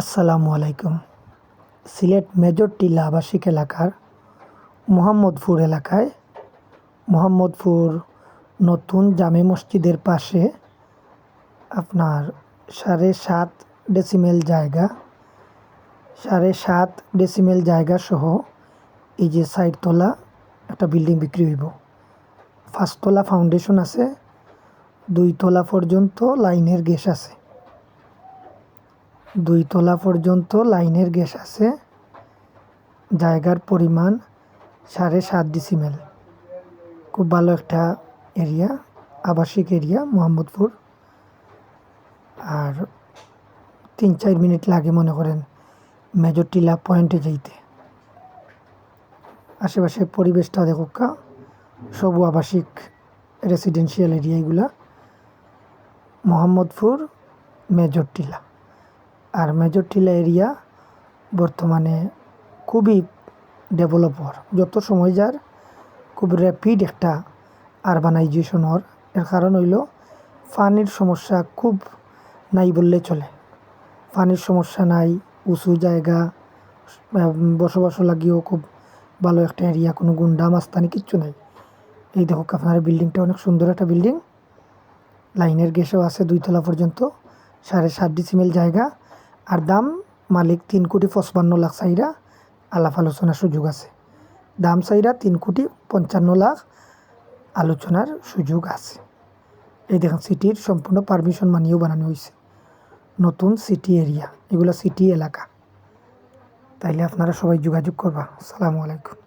আসসালামু আলাইকুম। সিলেট মেজর টিলা আবাসিক এলাকার মোহাম্মদপুর এলাকায় মোহাম্মদপুর নতুন জামে মসজিদের পাশে আপনার সাড়ে সাত ডেসিমেল জায়গা, সাড়ে সাত ডেসিমেল জায়গা সহ এই যে সাইডতলা একটা বিল্ডিং বিক্রি হইব। ফার্স্টতলা ফাউন্ডেশন আছে, দুই দুইতলা পর্যন্ত লাইনের গ্যাস আছে। দুই তলা পর্যন্ত লাইনের গ্যাস আছে। জায়গার পরিমাণ সাড়ে সাত ডিসিমেল খুব ভালো একটা এরিয়া আবাসিক এরিয়া মোহাম্মদপুর। আর তিন চার মিনিট লাগে মনে করেন মেজর টিলা পয়েন্টে যাইতে। আশেপাশে পরিবেশটা দেখুকা সবু আবাসিক রেসিডেন্সিয়াল এরিয়া এগুলা। মোহাম্মদপুর মেজর টিলা। আর মেজর টিলা এরিয়া বর্তমানে খুবই ডেভেলপ হওয়ার যত সময় যার খুব র্যাপিড একটা আরবানাইজেশন হওয়ার। এর কারণ হইল পানির সমস্যা খুব নাই বললে চলে। পানির সমস্যা নাই, উঁচু জায়গা বসবাস লাগিয়েও খুব ভালো একটা এরিয়া কোনো গুন্ডা মাস্তানি কিচ্ছু নাই। এই দেখো আপনার বিল্ডিংটা অনেক সুন্দর একটা বিল্ডিং লাইনের গ্যাসও আছে দুইতলা পর্যন্ত, সাড়ে সাত ডিসিমেল জায়গা। আর দাম, মালিক তিন কোটি পঁচপান্ন লাখ চাইরা আলাপ আলোচনার সুযোগ আছে। দাম চাইরা তিন কোটি পঞ্চান্ন লাখ, আলোচনার সুযোগ আছে। এই দেখেন, সিটির সম্পূর্ণ পারমিশন মানিয়েও বানানো হয়েছে। নতুন সিটি এরিয়া, এগুলো সিটি এলাকা। তাইলে আপনারা সবাই যোগাযোগ করবা। সালামু আলাইকুম।